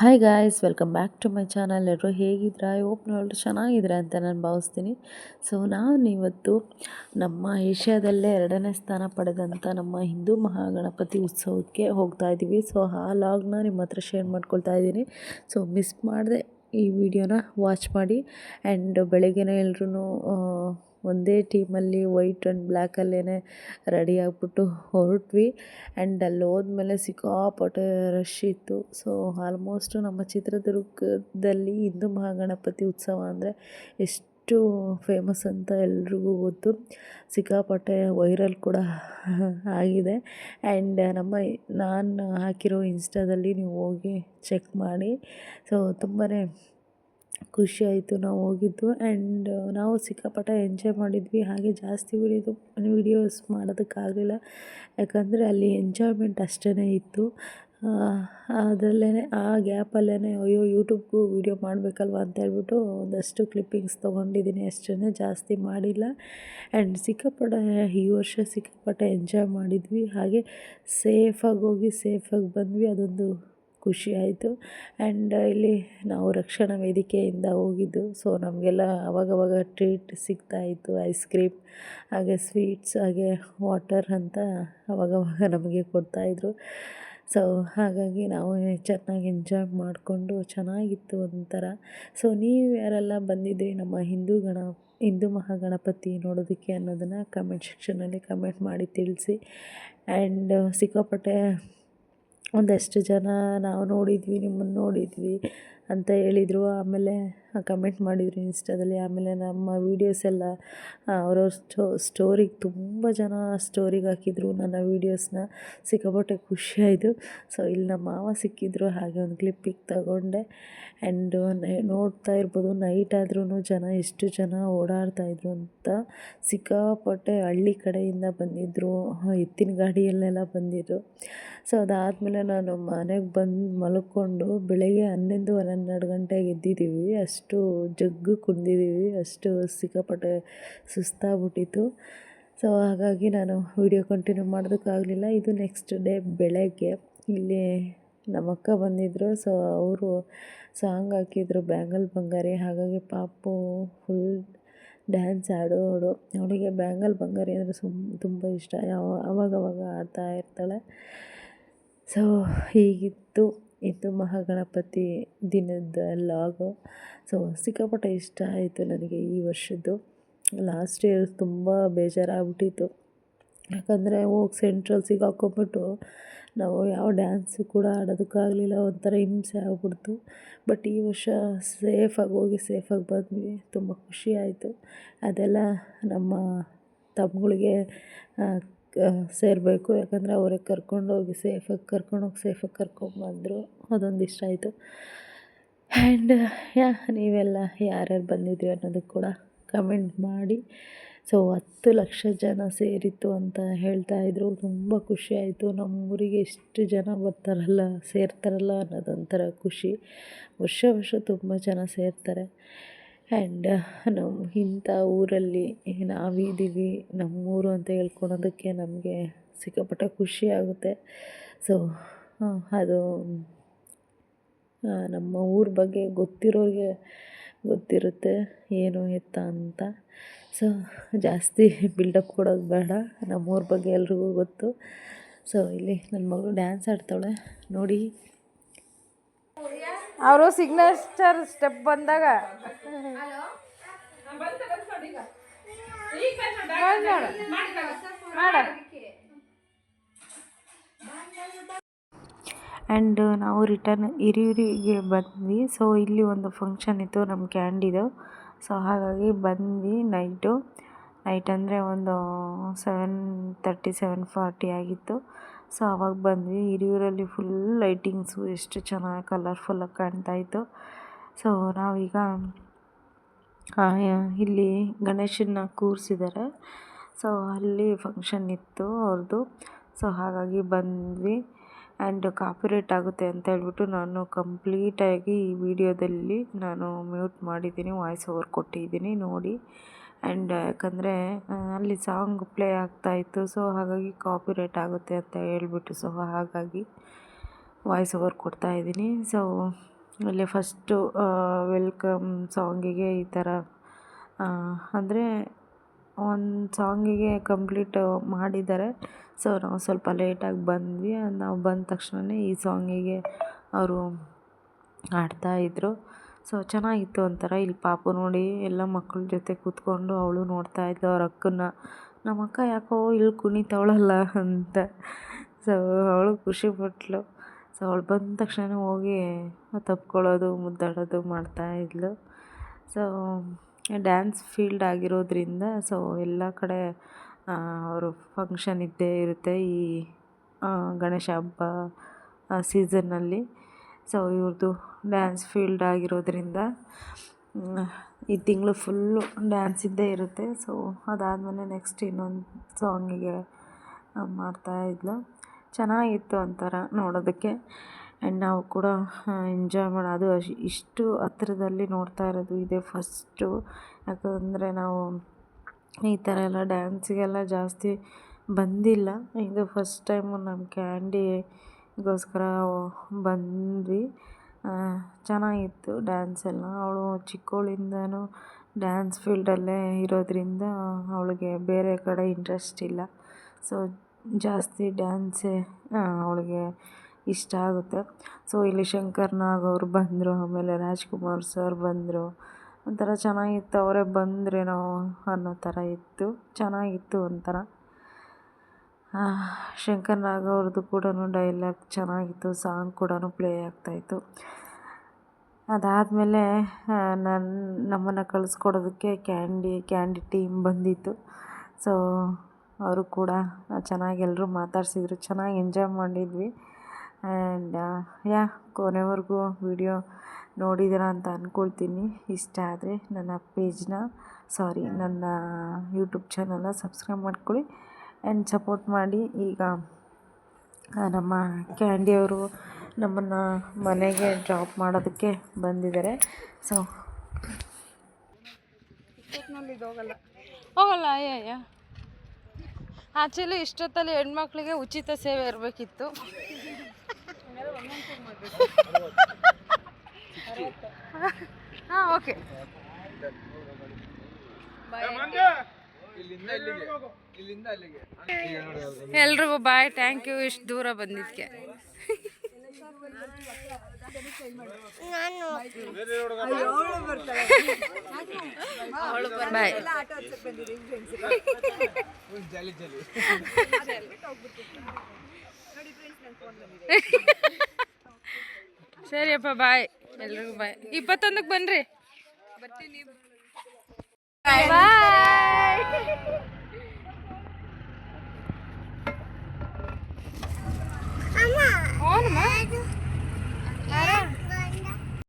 Hi guys welcome back to my channel ಎಲ್ಲರೂ ಹೇಗಿದ್ರ I hope ಎಲ್ಲರೂ ಚೆನ್ನಾಗಿದ್ದೀರಾ ಅಂತ ನಾನು ಭಾವಿಸ್ತೀನಿ. ಸೊ ನಾನು ಇವತ್ತು ನಮ್ಮ ಏಷ್ಯಾದಲ್ಲೇ ಎರಡನೇ ಸ್ಥಾನ ಪಡೆದಂಥ ನಮ್ಮ ಹಿಂದೂ ಮಹಾಗಣಪತಿ ಉತ್ಸವಕ್ಕೆ ಹೋಗ್ತಾ ಇದ್ದೀವಿ. ಸೊ ಆ ಲಾಗ್ನ ನಿಮ್ಮ ಹತ್ರ ಶೇರ್ ಮಾಡ್ಕೊಳ್ತಾ ಇದ್ದೀನಿ. ಸೊ ಮಿಸ್ ಮಾಡದೆ ಈ ವಿಡಿಯೋನ ವಾಚ್ ಮಾಡಿ. ಆ್ಯಂಡ್ ಬೆಳಗ್ಗೆನೇ ಎಲ್ರೂ ಒಂದೇ ಟೀಮಲ್ಲಿ ವೈಟ್ ಆ್ಯಂಡ್ ಬ್ಲ್ಯಾಕಲ್ಲೇ ರೆಡಿ ಆಗಿಬಿಟ್ಟು ಹೊರಟ್ವಿ. ಆ್ಯಂಡ್ ಅಲ್ಲಿ ಹೋದ್ಮೇಲೆ ಸಿಕ್ಕಾಪಟ್ಟೆ ರಶ್ ಇತ್ತು. ಸೊ, ಆಲ್ಮೋಸ್ಟ್ ನಮ್ಮ ಚಿತ್ರದುರ್ಗದಲ್ಲಿ ಹಿಂದೂ ಮಹಾಗಣಪತಿ ಉತ್ಸವ ಅಂದರೆ ಎಷ್ಟು ಫೇಮಸ್ ಅಂತ ಎಲ್ರಿಗೂ ಗೊತ್ತು. ಸಿಕ್ಕಾಪಟ್ಟೆ ವೈರಲ್ ಕೂಡ ಆಗಿದೆ. ಆ್ಯಂಡ್ ನಮ್ಮ ನಾನು ಹಾಕಿರೋ ಇನ್ಸ್ಟಾದಲ್ಲಿ ನೀವು ಹೋಗಿ ಚೆಕ್ ಮಾಡಿ. ಸೊ ತುಂಬಾ ಖುಷಿ ಆಯಿತು ನಾವು ಹೋಗಿದ್ದು ಆ್ಯಂಡ್ ನಾವು ಸಿಕ್ಕಾಪಟ್ಟೆ ಎಂಜಾಯ್ ಮಾಡಿದ್ವಿ. ಹಾಗೆ ಜಾಸ್ತಿ ವಿಡಿಯೋದು ವೀಡಿಯೋಸ್ ಮಾಡೋದಕ್ಕಾಗಲಿಲ್ಲ. ಯಾಕಂದರೆ ಅಲ್ಲಿ ಎಂಜಾಯ್ಮೆಂಟ್ ಅಷ್ಟೇ ಇತ್ತು. ಅದರಲ್ಲೇ ಆ ಗ್ಯಾಪಲ್ಲೇ ಅಯ್ಯೋ ಯೂಟ್ಯೂಬ್ಗೂ ವೀಡಿಯೋ ಮಾಡಬೇಕಲ್ವ ಅಂತ ಹೇಳ್ಬಿಟ್ಟು ಒಂದಷ್ಟು ಕ್ಲಿಪ್ಪಿಂಗ್ಸ್ ತೊಗೊಂಡಿದ್ದೀನಿ. ಅಷ್ಟೇ ಜಾಸ್ತಿ ಮಾಡಿಲ್ಲ. ಆ್ಯಂಡ್ ಸಿಕ್ಕಾಪಟ್ಟೆ, ಈ ವರ್ಷ ಸಿಕ್ಕಾಪಟ್ಟೆ ಎಂಜಾಯ್ ಮಾಡಿದ್ವಿ. ಹಾಗೆ ಸೇಫಾಗಿ ಹೋಗಿ ಸೇಫಾಗಿ ಬಂದ್ವಿ. ಅದೊಂದು ಖುಷಿ ಆಯಿತು. ಆ್ಯಂಡ್ ಇಲ್ಲಿ ನಾವು ರಕ್ಷಣಾ ವೇದಿಕೆಯಿಂದ ಹೋಗಿದ್ದು. ಸೊ ನಮಗೆಲ್ಲ ಅವಾಗವಾಗ ಟ್ರೀಟ್ ಸಿಗ್ತಾಯಿತ್ತು ಐಸ್ ಕ್ರೀಮ್ ಹಾಗೆ ಸ್ವೀಟ್ಸ್ ಹಾಗೆ ವಾಟರ್ ಅಂತ ಅವಾಗವಾಗ ನಮಗೆ ಕೊಡ್ತಾಯಿದ್ರು ಸೊ ಹಾಗಾಗಿ ನಾವು ಚೆನ್ನಾಗಿ ಎಂಜಾಯ್ ಮಾಡಿಕೊಂಡು ಚೆನ್ನಾಗಿತ್ತು ಒಂಥರ. ಸೊ ನೀವು ಯಾರೆಲ್ಲ ಬಂದಿದ್ರಿ ನಮ್ಮ ಹಿಂದೂ ಗಣ, ಹಿಂದೂ ಮಹಾಗಣಪತಿ ನೋಡೋದಕ್ಕೆ ಅನ್ನೋದನ್ನು ಕಮೆಂಟ್ ಸೆಕ್ಷನಲ್ಲಿ ಕಮೆಂಟ್ ಮಾಡಿ ತಿಳಿಸಿ. ಆ್ಯಂಡ್ ಸಿಕ್ಕಾಪಟ್ಟೆ ಒಂದಷ್ಟು ಜನ ನಾವು ನೋಡಿದ್ವಿ ನಿಮ್ಮನ್ನು ನೋಡಿದ್ವಿ ಅಂತ ಹೇಳಿದರು. ಆಮೇಲೆ ಕಮೆಂಟ್ ಮಾಡಿದರು ಇನ್ಸ್ಟಾದಲ್ಲಿ. ಆಮೇಲೆ ನಮ್ಮ ವೀಡಿಯೋಸ್ ಎಲ್ಲ ಅವ್ರವ್ರ ಸ್ಟೋರಿಗೆ ತುಂಬ ಜನ ಸ್ಟೋರಿಗೆ ಹಾಕಿದ್ರು. ನನ್ನ ವೀಡಿಯೋಸ್ನ ಸಿಕ್ಕಾಪಟ್ಟೆ ಖುಷಿಯಾಯಿತು. ಸೊ ಇಲ್ಲಿ ನಮ್ಮ ಮಾವ ಸಿಕ್ಕಿದ್ರು. ಹಾಗೆ ಒಂದು ಕ್ಲಿಪ್ಪಿಗೆ ತಗೊಂಡೆ. ಆ್ಯಂಡ್ ನೋಡ್ತಾ ಇರ್ಬೋದು ನೈಟ್ ಆದ್ರೂ ಜನ ಎಷ್ಟು ಜನ ಓಡಾಡ್ತಾಯಿದ್ರು ಅಂತ ಸಿಕ್ಕಾಪಟ್ಟೆ ಹಳ್ಳಿ ಕಡೆಯಿಂದ ಬಂದಿದ್ದರು ಎತ್ತಿನ ಗಾಡಿಯಲ್ಲೆಲ್ಲ ಬಂದಿದ್ದರು ಸೊ ಅದಾದಮೇಲೆ ನಾನು ಮನೆಗೆ ಬಂದು ಮಲ್ಕೊಂಡು ಬೆಳಗ್ಗೆ ಹನ್ನೊಂದು ಹನ್ನೆರಡು ಗಂಟೆಗೆ ಎದ್ದಿದ್ದೀವಿ. ಅಷ್ಟು ಜಗ್ಗು ಕುಂದಿದ್ದೀವಿ, ಅಷ್ಟು ಸಿಕ್ಕಾಪಟ್ಟೆ ಸುಸ್ತಾಗ್ಬಿಟ್ಟಿತ್ತು. ಸೊ ಹಾಗಾಗಿ ನಾನು ವೀಡಿಯೋ ಕಂಟಿನ್ಯೂ ಮಾಡೋದಕ್ಕಾಗಲಿಲ್ಲ. ಇದು ನೆಕ್ಸ್ಟ್ ಡೇ ಬೆಳಗ್ಗೆ. ಇಲ್ಲಿ ನಮ್ಮ ಅಕ್ಕ ಬಂದಿದ್ದರು ಸೊ ಅವರು ಸಾಂಗ್ ಹಾಕಿದ್ರು ಬ್ಯಾಂಗಲ್ ಬಂಗಾರಿ ಹಾಗಾಗಿ ಪಾಪು ಫುಲ್ ಡ್ಯಾನ್ಸ್ ಆಡೋಳು ಅವಳಿಗೆ ಬ್ಯಾಂಗಲ್ ಬಂಗಾರಿ ಅಂದರೆ ಸುಮ್, ತುಂಬ ಇಷ್ಟ. ಯಾವ ಅವಾಗವಾಗ ಆಡ್ತಾ ಇರ್ತಾಳೆ. ಸೊ ಹೀಗಿತ್ತು. ಇದು ಮಹಾಗಣಪತಿ ದಿನದ ಲಾಗು. ಸೊ ಸಿಕ್ಕಾಪಟ್ಟೆ ಇಷ್ಟ ಆಯಿತು ನನಗೆ ಈ ವರ್ಷದ್ದು. ಲಾಸ್ಟ್ ಇಯರ್ ತುಂಬ ಬೇಜಾರಾಗ್ಬಿಟ್ಟಿತ್ತು. ಯಾಕಂದರೆ ಹೋಗಿ ಸೆಂಟ್ರಲ್ಲಿ ಸಿಗಾಕೊಂಬಿಟ್ಟು ನಾವು ಯಾವ ಡ್ಯಾನ್ಸು ಕೂಡ ಆಡೋದಕ್ಕಾಗಲಿಲ್ಲ, ಒಂಥರ ಹಿಂಸೆ ಆಗ್ಬಿಡ್ತು. ಬಟ್ ಈ ವರ್ಷ ಸೇಫಾಗಿ ಹೋಗಿ ಸೇಫಾಗಿ ಬಂದ್ವಿ. ತುಂಬ ಖುಷಿ ಆಯಿತು. ಅದೆಲ್ಲ ನಮ್ಮ ತಮ್ಮಗಳಿಗೆ ಸೇರಬೇಕು. ಯಾಕಂದರೆ ಅವರೇ ಕರ್ಕೊಂಡೋಗಿ ಸೇಫಾಗಿ ಕರ್ಕೊಂಡೋಗಿ ಸೇಫಾಗಿ ಕರ್ಕೊಂಡ್ಬಂದರು ಅದೊಂದು ಇಷ್ಟ ಆಯಿತು. ಆ್ಯಂಡ್ ಯಾ, ನೀವೆಲ್ಲ ಯಾರ್ಯಾರು ಬಂದಿದ್ರಿ ಅನ್ನೋದು ಕೂಡ ಕಮೆಂಟ್ ಮಾಡಿ. ಸೊ ಹತ್ತು ಲಕ್ಷ ಜನ ಸೇರಿತ್ತು ಅಂತ ಹೇಳ್ತಾ ಇದ್ರು. ತುಂಬ ಖುಷಿ ಆಯಿತು. ನಮ್ಮೂರಿಗೆ ಎಷ್ಟು ಜನ ಬರ್ತಾರಲ್ಲ, ಸೇರ್ತಾರಲ್ಲ ಅನ್ನೋದೊಂಥರ ಖುಷಿ. ವರ್ಷ ವರ್ಷ ತುಂಬ ಜನ ಸೇರ್ತಾರೆ. ಆ್ಯಂಡ್ ನಮ್ಮ ಇಂಥ ಊರಲ್ಲಿ ನಾವಿದ್ದೀವಿ, ನಮ್ಮೂರು ಅಂತ ಹೇಳ್ಕೊಳೋದಕ್ಕೆ ನಮಗೆ ಸಿಕ್ಕಾಪಟ್ಟೆ ಖುಷಿ ಆಗುತ್ತೆ. ಸೊ ಅದು ನಮ್ಮ ಊರ ಬಗ್ಗೆ ಗೊತ್ತಿರೋರಿಗೆ ಗೊತ್ತಿರುತ್ತೆ, ಏನು ಎತ್ತ ಅಂತ. ಸೊ ಜಾಸ್ತಿ ಬಿಲ್ಡಪ್ ಕೊಡೋದು ಬೇಡ, ನಮ್ಮೂರ ಬಗ್ಗೆ ಎಲ್ರಿಗೂ ಗೊತ್ತು. ಸೊ ಇಲ್ಲಿ ನನ್ನ ಮಗಳು ಡ್ಯಾನ್ಸ್ ಆಡ್ತಾಳೆ, ನೋಡಿ. ಅವರು ಸಿಗ್ನೇಚರ್ ಸ್ಟೆಪ್ ಬಂದಾಗ. ಮಾಡ ಆ್ಯಂಡ್ ನಾವು ರಿಟರ್ನ್ ಹಿರಿಯೂರಿಗೆ ಬಂದ್ವಿ. ಸೊ ಇಲ್ಲಿ ಒಂದು ಫಂಕ್ಷನ್ ಇತ್ತು. ನಮ್ಮ ಕ್ಯಾಂಡಿದು ಸೊ ಹಾಗಾಗಿ ಬಂದ್ವಿ ನೈಟು ನೈಟ್ ಅಂದರೆ ಒಂದು ಸೆವೆನ್ ತರ್ಟಿ ಸೆವೆನ್ ಫಾರ್ಟಿ ಆಗಿತ್ತು. ಸೊ ಆವಾಗ ಬಂದ್ವಿ. ಹಿರಿಯೂರಲ್ಲಿ ಫುಲ್ ಲೈಟಿಂಗ್ಸು ಎಷ್ಟು ಚೆನ್ನಾಗಿ ಕಲರ್ಫುಲ್ಲಾಗಿ ಕಾಣ್ತಾಯಿತ್ತು ಸೊ, ನಾವೀಗ ಇಲ್ಲಿ ಗಣೇಶನ್ನ ಕೂರಿಸಿದ್ದಾರೆ ಸೊ, ಅಲ್ಲಿ ಫಂಕ್ಷನ್ ಇತ್ತು ಅವ್ರದ್ದು ಸೊ, ಹಾಗಾಗಿ ಬಂದ್ವಿ. ಆ್ಯಂಡ್ ಕಾಪಿರೇಟ್ ಆಗುತ್ತೆ ಅಂತ ಹೇಳ್ಬಿಟ್ಟು ನಾನು ಕಂಪ್ಲೀಟಾಗಿ ಈ ವಿಡಿಯೋದಲ್ಲಿ ನಾನು ಮ್ಯೂಟ್ ಮಾಡಿದ್ದೀನಿ ವಾಯ್ಸ್ ಓವರ್ ಕೊಟ್ಟಿದ್ದೀನಿ, ನೋಡಿ. ಆ್ಯಂಡ್ ಯಾಕಂದರೆ ಅಲ್ಲಿ ಸಾಂಗ್ ಪ್ಲೇ ಆಗ್ತಾಯಿತ್ತು ಸೊ, ಹಾಗಾಗಿ ಕಾಪಿರೇಟ್ ಆಗುತ್ತೆ ಅಂತ ಹೇಳ್ಬಿಟ್ಟು, ಸೊ, ಹಾಗಾಗಿ ವಾಯ್ಸ್ ಓವರ್ ಕೊಡ್ತಾ ಇದ್ದೀನಿ. ಸೊ ಅಲ್ಲಿ ಫಸ್ಟು ವೆಲ್ಕಮ್ ಸಾಂಗಿಗೆ ಈ ಥರ ಅಂದರೆ ಒಂದು ಸಾಂಗಿಗೆ ಕಂಪ್ಲೀಟ್ ಮಾಡಿದ್ದಾರೆ. ಸೊ, ನಾವು ಸ್ವಲ್ಪ ಲೇಟಾಗಿ ಬಂದ್ವಿ. ನಾವು ಬಂದ ತಕ್ಷಣವೇ ಈ ಸಾಂಗಿಗೆ ಅವರು ಆಡ್ತಾಯಿದ್ರು ಸೊ ಚೆನ್ನಾಗಿತ್ತು ಒಂಥರ. ಇಲ್ಲಿ ಪಾಪು ನೋಡಿ ಎಲ್ಲ ಮಕ್ಕಳ ಜೊತೆ ಕೂತ್ಕೊಂಡು ಅವಳು ನೋಡ್ತಾ ಇದ್ಲು ಅವ್ರ ಅಕ್ಕನ ನಮ್ಮ ಅಕ್ಕ ಯಾಕೋ ಇಲ್ಲಿ ಕುಣಿತವಳಲ್ಲ ಅಂತ. ಸೊ ಅವಳು ಖುಷಿಪಟ್ಲು ಸೊ ಅವಳು ಬಂದ ತಕ್ಷಣ ಹೋಗಿ ತಪ್ಕೊಳ್ಳೋದು, ಮುದ್ದಾಡೋದು ಮಾಡ್ತಾ ಇದ್ಳು ಸೊ ಡ್ಯಾನ್ಸ್ ಫೀಲ್ಡ್ ಆಗಿರೋದ್ರಿಂದ ಸೊ ಎಲ್ಲ ಕಡೆ ಅವರು ಫಂಕ್ಷನ್ ಇದ್ದೇ ಇರುತ್ತೆ ಈ ಗಣೇಶ ಹಬ್ಬ ಸೀಸನ್ನಲ್ಲಿ ಸೊ ಇವ್ರದ್ದು ಡ್ಯಾನ್ಸ್ ಫೀಲ್ಡ್ ಆಗಿರೋದ್ರಿಂದ ಈ ತಿಂಗಳು ಫುಲ್ಲು ಡ್ಯಾನ್ಸ್ ಇದ್ದೇ ಇರುತ್ತೆ. ಸೊ ಅದಾದಮೇಲೆ ನೆಕ್ಸ್ಟ್ ಇನ್ನೊಂದು ಸಾಂಗಿಗೆ ಮಾಡ್ತಾಯಿದ್ಲು ಚೆನ್ನಾಗಿತ್ತು ಒಂಥರ ನೋಡೋದಕ್ಕೆ. ಆ್ಯಂಡ್ ನಾವು ಕೂಡ ಎಂಜಾಯ್ ಮಾಡೋದು ಇಷ್ಟು ಹತ್ತಿರದಲ್ಲಿ ನೋಡ್ತಾ ಇರೋದು ಇದೇ ಫಸ್ಟು ಯಾಕಂದರೆ ನಾವು ಈ ಥರ ಎಲ್ಲ ಡ್ಯಾನ್ಸಿಗೆಲ್ಲ ಜಾಸ್ತಿ ಬಂದಿಲ್ಲ. ಇದು ಫಸ್ಟ್ ಟೈಮು ನಮ್ಮ ಕ್ಯಾಂಡಿಗೋಸ್ಕರ ಬಂದ್ವಿ. ಚೆನ್ನಾಗಿತ್ತು ಡ್ಯಾನ್ಸ್ ಎಲ್ಲ. ಅವಳು ಚಿಕ್ಕವಳಿಂದನೂ ಡ್ಯಾನ್ಸ್ ಫೀಲ್ಡಲ್ಲೇ ಇರೋದ್ರಿಂದ ಅವಳಿಗೆ ಬೇರೆ ಕಡೆ ಇಂಟ್ರೆಸ್ಟ್ ಇಲ್ಲ. ಸೊ ಜಾಸ್ತಿ ಡ್ಯಾನ್ಸೇ ಅವಳಿಗೆ ಇಷ್ಟ ಆಗುತ್ತೆ. ಸೊ ಇಲ್ಲಿ ಶಂಕರ್ ನಾಗ್ ಅವರು ಬಂದರು, ಆಮೇಲೆ ರಾಜ್ಕುಮಾರ್ ಸರ್ ಬಂದರು. ಒಂಥರ ಚೆನ್ನಾಗಿತ್ತು. ಅವರೇ ಬಂದ್ರೇನೋ ಅನ್ನೋ ಥರ ಇತ್ತು. ಚೆನ್ನಾಗಿತ್ತು ಒಂಥರ. ಶಂಕರ್ ನಾಗ್ ಅವ್ರದ್ದು ಕೂಡ ಡೈಲಾಗ್ ಚೆನ್ನಾಗಿತ್ತು ಸಾಂಗ್ ಕೂಡ ಪ್ಲೇ ಆಗ್ತಾಯಿತ್ತು ಅದಾದಮೇಲೆ ನನ್ನ ನಮ್ಮನ್ನು ಕಳಿಸ್ಕೊಡೋದಕ್ಕೆ ಕ್ಯಾಂಡಿ ಕ್ಯಾಂಡಿ ಟೀಮ್ ಬಂದಿತ್ತು. ಸೊ ಅವರು ಕೂಡ ಚೆನ್ನಾಗಿ ಎಲ್ಲರೂ ಮಾತಾಡಿಸಿದ್ರು, ಚೆನ್ನಾಗಿ ಎಂಜಾಯ್ ಮಾಡಿದ್ವಿ. ಆ್ಯಂಡ್ ಯಾ, ಕೊನೆವರೆಗೂ ವಿಡಿಯೋ ನೋಡಿದ್ದೀರಾ ಅಂತ ಅಂದ್ಕೊಳ್ತೀನಿ ಇಷ್ಟ ಆದರೆ ನನ್ನ ಪೇಜ್ನ ಸಾರಿ ನನ್ನ ಯೂಟ್ಯೂಬ್ ಚಾನಲ್ನ ಸಬ್ಸ್ಕ್ರೈಬ್ ಮಾಡ್ಕೊಳ್ಳಿ. ಆ್ಯಂಡ್ ಸಪೋರ್ಟ್ ಮಾಡಿ ಈಗ ನಮ್ಮ ಕ್ಯಾಂಡಿ ಅವರು ನಮ್ಮನ್ನು ಮನೆಗೆ ಡ್ರಾಪ್ ಮಾಡೋದಕ್ಕೆ ಬಂದಿದ್ದಾರೆ. ಸೊ ಹೋಗಲ್ಲ. ಅಯ್ಯಯ್ಯ ಆ್ಯಕ್ಚುಲಿ ಇಷ್ಟೊತ್ತಲ್ಲಿ ಹೆಣ್ಮಕ್ಳಿಗೆ ಉಚಿತ ಸೇವೆ ಇರಬೇಕಿತ್ತು. ಹಾಂ ಓಕೆ ಎಲ್ರಿಗೂ ಬಾಯ್ ಥ್ಯಾಂಕ್ ಯು ಇಷ್ಟು ದೂರ ಬಂದಿದ್ಕೆ. ಬಾಯ್. ಸರಿಯಪ್ಪ ಬಾಯ್. ಎಲ್ರಿಗೂ ಬಾಯ್. ಇಪ್ಪತ್ತೊಂದಕ್ಕೆ ಬನ್ರಿ. ಬರ್ತೀನಿ ಬಾಯ್. Amado. Amado?